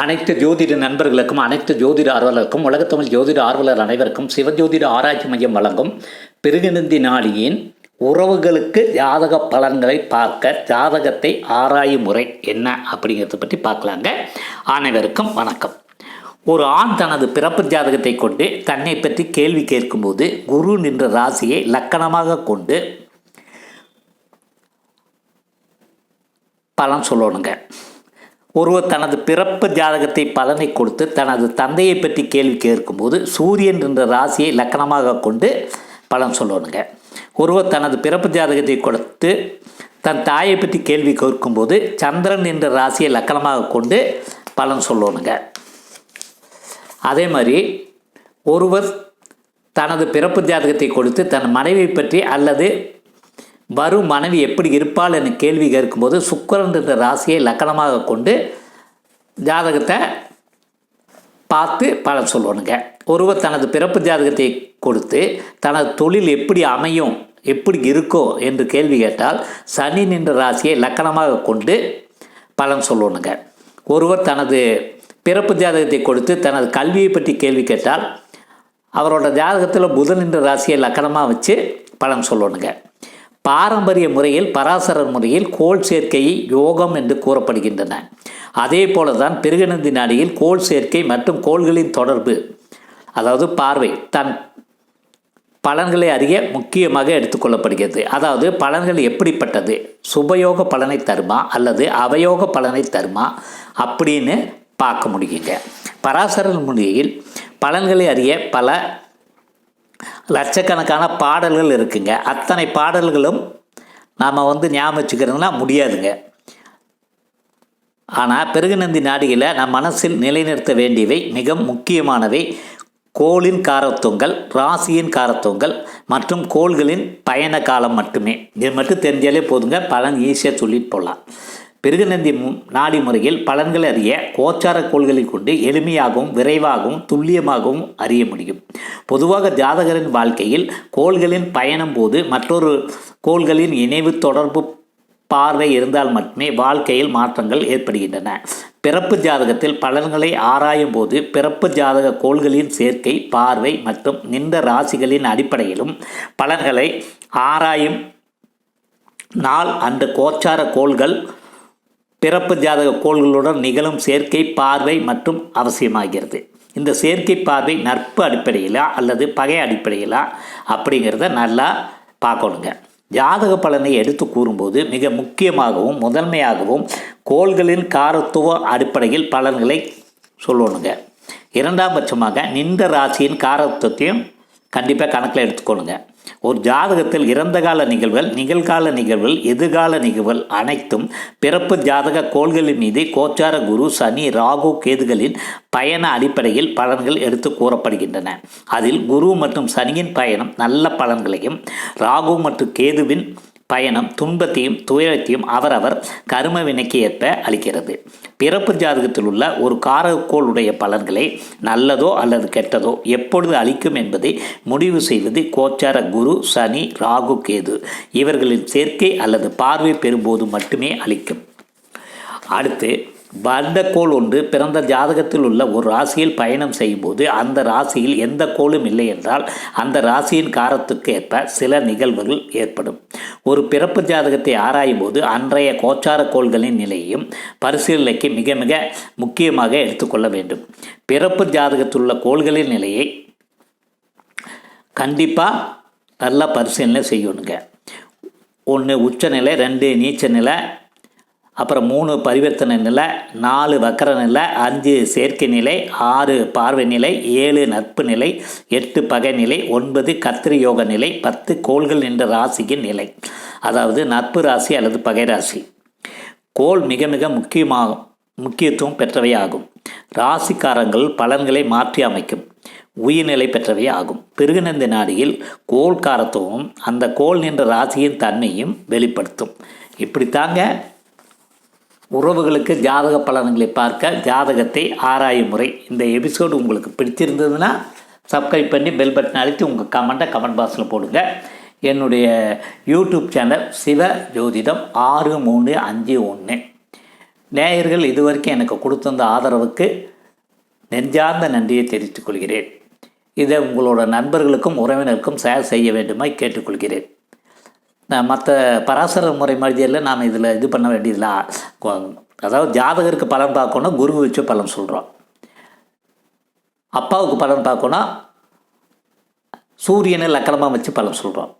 அனைத்து ஜோதிட நண்பர்களுக்கும் அனைத்து ஜோதிட ஆர்வலருக்கும் உலகத்தமிழ் ஜோதிட ஆர்வலர் அனைவருக்கும் சிவஜோதிட ஆராய்ச்சி மையம் வழங்கும் பிருகுநந்தி நாடியின் உறவுகளுக்கு ஜாதக பலன்களை பார்க்க ஜாதகத்தை ஆராயும் முறை என்ன அப்படிங்கிறத பற்றி பார்க்கலாங்க. அனைவருக்கும் வணக்கம். ஒரு ஆண் தனது பிறப்பு ஜாதகத்தை கொண்டு தன்னை பற்றி கேள்வி கேட்கும்போது குரு நின்ற ராசியை லக்கணமாக கொண்டு பலன் சொல்லணுங்க. ஒருவர் தனது பிறப்பு ஜாதகத்தை பலனை கொடுத்து தனது தந்தையை பற்றி கேள்வி கேட்கும்போது சூரியன் என்ற ராசியை லக்கணமாக கொண்டு பலன் சொல்லணுங்க. ஒருவர் தனது பிறப்பு ஜாதகத்தை கொடுத்து தன் தாயை பற்றி கேள்வி கேட்கும்போது சந்திரன் என்ற ராசியை லக்கணமாக கொண்டு பலன் சொல்லணுங்க. அதே மாதிரி ஒருவர் தனது பிறப்பு ஜாதகத்தை கொடுத்து தன் மனைவி பற்றி அல்லது வரும் மனைவி எப்படி இருப்பாள் என கேள்வி கேட்கும்போது சுக்கரன்ற ராசியை லக்கணமாக கொண்டு ஜாதகத்தை பார்த்து பலன் சொல்லணுங்க. ஒருவர் தனது பிறப்பு ஜாதகத்தை கொடுத்து தனது தொழில் எப்படி அமையும் எப்படி இருக்கோ என்று கேள்வி கேட்டால் சனி நின்ற ராசியை லக்கணமாக கொண்டு பலன் சொல்லணுங்க. ஒருவர் தனது பிறப்பு ஜாதகத்தை கொடுத்து தனது கல்வியை பற்றி கேள்வி கேட்டால் அவரோட ஜாதகத்தில் புதன் என்ற ராசியை லக்கணமாக வச்சு பலன் சொல்லணுங்க. பாரம்பரிய முறையில் பராசரர் முறையில் கோள் சேர்க்கையை யோகம் என்று கூறப்படுகின்றன. அதே போல தான் பிருகநந்தி நாடியில் கோள் சேர்க்கை மற்றும் கோள்களின் தொடர்பு அதாவது பார்வை தன் பலன்களை அறிய முக்கியமாக எடுத்துக்கொள்ளப்படுகிறது அதாவது பலன்கள் எப்படிப்பட்டது? சுபயோக பலனை தருமா அல்லது அவயோக பலனை தருமா அப்படின்னு பார்க்க முடியுங்க. பராசரர் முறையில் பலன்களை அறிய பல லட்சக்கணக்கான பாடல்கள் இருக்குங்க. அத்தனை பாடல்களும் நாம் வந்து ஞாபகம் வச்சுக்கிறதுனா முடியாதுங்க. ஆனால் பெருகுநந்தி நாடியில் நம் மனசில் நிலைநிறுத்த வேண்டியவை மிக முக்கியமானவை. கோளின் காரத்துவங்கள் ராசியின் காரத்துவங்கள் மற்றும் கோள்களின் பயண காலம் மட்டுமே. இது மட்டும் தெரிஞ்சாலே போதுங்க. பலன் ஈஸியாக சொல்லிட்டு போகலாம் பிருகுநந்தி நாடி முறையில் பலன்களை அறிய கோச்சார கோள்களை கொண்டு எளிமையாகவும் விரைவாகவும் துல்லியமாகவும் அறிய முடியும். பொதுவாக ஜாதகரின் வாழ்க்கையில் கோள்களின் பயணம் போது மற்றொரு கோள்களின் இணைவு தொடர்பு பார்வை இருந்தால் மட்டுமே வாழ்க்கையில் மாற்றங்கள் ஏற்படுகின்றன. பிறப்பு ஜாதகத்தில் பலன்களை ஆராயும் போது பிறப்பு ஜாதக கோள்களின் சேர்க்கை பார்வை மற்றும் நின்ற ராசிகளின் அடிப்படையிலும் பலன்களை ஆராயும் நாள் அன்று கோச்சார கோள்கள் பிறப்பு ஜாதக கோள்களுடன் நிகழும் சேர்க்கை பார்வை மற்றும் அவசியமாகிறது. இந்த சேர்க்கை பார்வை நட்பு அடிப்படையிலா அல்லது பகை அடிப்படையிலா அப்படிங்கிறத நல்லா பார்க்கணுங்க. ஜாதக பலனை எடுத்து கூறும்போது மிக முக்கியமாகவும் முதன்மையாகவும் கோள்களின் காரத்துவ அடிப்படையில் பலன்களை சொல்லணுங்க. இரண்டாம் பட்சமாக நின்ற ராசியின் காரத்துவத்தையும் கண்டிப்பாக கணக்கில் எடுத்துக்கணுங்க. ஒரு ஜாதகத்தில் இறந்த கால நிகழ்வுகள் நிகழ்கால நிகழ்வுகள் எதிர்கால நிகழ்வுகள் அனைத்தும் பிறப்பு ஜாதக கோள்களின் மீது கோச்சார குரு சனி ராகு கேதுகளின் பயண அடிப்படையில் பலன்கள் எடுத்து கூறப்படுகின்றன. அதில் குரு மற்றும் சனியின் பயணம் நல்ல பலன்களையும் ராகு மற்றும் கேதுவின் பயணம் துன்பத்தையும் துயரத்தையும் அவரவர் கரும வினைக்கு ஏற்ப அளிக்கிறது. பிறப்பு ஜாதகத்தில் உள்ள ஒரு காரக்கோளுடைய பலன்களை நல்லதோ அல்லது கெட்டதோ எப்பொழுது அளிக்கும் என்பதை முடிவு செய்வது கோச்சார குரு சனி ராகு கேது. இவர்களின் சேர்க்கை அல்லது பார்வை பெறும்போது மட்டுமே அளிக்கும். அடுத்து வர்ணக்கோள் ஒன்று பிறந்த ஜாதகத்தில் உள்ள ஒரு ராசியில் பயணம் செய்யும்போது அந்த ராசியில் எந்த கோளும் இல்லை என்றால் அந்த ராசியின் காரத்துக்கு ஏற்ப சில நிகழ்வுகள் ஏற்படும். ஒரு பிறப்பு ஜாதகத்தை ஆராயும் போது அன்றைய கோச்சார கோள்களின் நிலையையும் பரிசீலனைக்கு மிக மிக முக்கியமாக எடுத்துக்கொள்ள வேண்டும். பிறப்பு ஜாதகத்தில் உள்ள கோள்களின் நிலையை கண்டிப்பாக நல்லா பரிசீலனை செய்யணுங்க. ஒன்று உச்சநிலை ரெண்டு நீச்ச நிலை அப்புறம் மூணு பரிவர்த்தனை நிலை நாலு வக்கர நிலை அஞ்சு சேர்க்கை நிலை ஆறு பார்வை நிலை ஏழு நட்பு நிலை எட்டு பகை நிலை ஒன்பது கத்திரி யோக நிலை பத்து கோள்கள் என்ற ராசியின் நிலை. அதாவது நட்பு ராசி அல்லது பகை ராசி. கோள் மிக மிக முக்கியமாகும் முக்கியத்துவம் பெற்றவை ஆகும் ராசிக்காரங்கள் பலன்களை மாற்றி அமைக்கும். உயிர்நிலை பெற்றவை ஆகும் பெருகினந்த நாடியில் கோள்காரத்துவம் அந்த கோள் நின்ற ராசியின் தன்மையும் வெளிப்படுத்தும். இப்படித்தாங்க உறவுகளுக்கு ஜாதக பலன்களை பார்க்க ஜாதகத்தை ஆராயும் முறை. இந்த எபிசோடு உங்களுக்கு பிடிச்சிருந்ததுன்னா சப்ஸ்கிரைப் பண்ணி பெல் பட்டன் அழுத்தி உங்கள் கமெண்ட்டை கமெண்ட் பாக்ஸில் போடுங்க. என்னுடைய யூடியூப் சேனல் சிவ ஜோதிடம் ஆறு மூணு அஞ்சு ஒன்று நேயர்கள் இதுவரைக்கும் எனக்கு கொடுத்திருந்த ஆதரவுக்கு நெஞ்சார்ந்த நன்றியை தெரிவித்துக் கொள்கிறேன். இதை உங்களோட நண்பர்களுக்கும் உறவினருக்கும் ஷேர் செய்ய வேண்டுமாய் கேட்டுக்கொள்கிறேன். மற்ற பராசர முறை மாதிரியில் நாம் இதில் இது பண்ண வேண்டியதில்லை. அதாவது ஜாதகருக்கு பலன் பார்க்கணும் குரு வச்சு பலன் சொல்கிறோம் அப்பாவுக்கு பலன் பார்க்கணும் சூரியனை லக்கணமாக வச்சு பலன் சொல்கிறோம்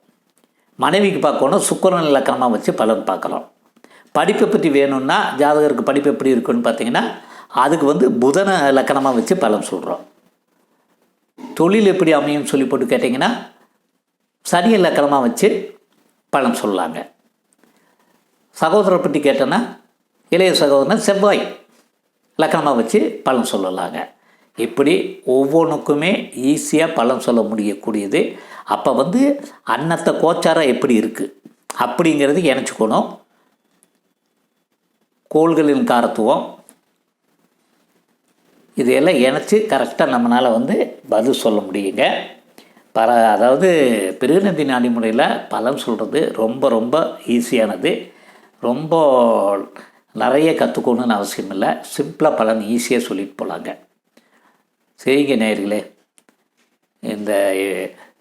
மனைவிக்கு பார்க்கணும் சுக்கிரனை லக்கணமாக வச்சு பலன் பார்க்குறோம் படிப்பை பற்றி வேணும்னா ஜாதகருக்கு படிப்பு எப்படி இருக்குன்னு பார்த்தீங்கன்னா அதுக்கு வந்து புதனை லக்கணமாக வச்சு பலன் சொல்கிறோம் தொழில் எப்படி அமையும்னு சொல்லி போட்டு கேட்டிங்கன்னா சனியை லக்கணமாக வச்சு பழம் சொல்லலாங்க சகோதரரை பற்றி கேட்டோன்னா இளைய சகோதரன் செவ்வாய் லக்கணமாக வச்சு பலன் சொல்லலாங்க. இப்படி ஒவ்வொன்றுக்குமே ஈஸியாக பலன் சொல்ல முடியக்கூடியது. அப்போ வந்து அன்னத்தை கோச்சாரம் எப்படி இருக்குது அப்படிங்கிறது இணைச்சிக்கணும். கோள்களின் காரத்துவம். இதையெல்லாம் இணைச்சி கரெக்டாக நம்மளால் வந்து பதில் சொல்ல முடியுங்க. பல அதாவது பிருகுநந்தி நாடி முறையில் பலன் சொல்கிறது ரொம்ப ரொம்ப ஈஸியானது ரொம்ப நிறைய கற்றுக்கணுன்னு அவசியம் இல்லை. சிம்பிளாக பலன் ஈஸியாக சொல்லிட்டு போகலாங்க சரிங்க நேயர்களே. இந்த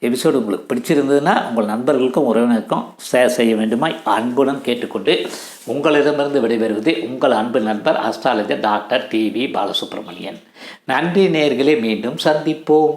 எபிசோடு உங்களுக்கு பிடிச்சிருந்ததுன்னா உங்கள் நண்பர்களுக்கும் உறவினருக்கும் ஷேர் செய்ய வேண்டுமாய் அன்புடன் கேட்டுக்கொண்டு உங்களிடமிருந்து விடைபெறுவது உங்கள் அன்பு நண்பர் அஸ்ட்ராலஜர் டாக்டர் டிவி பாலசுப்ரமணியன். நன்றி நேயர்களே. மீண்டும் சந்திப்போம்.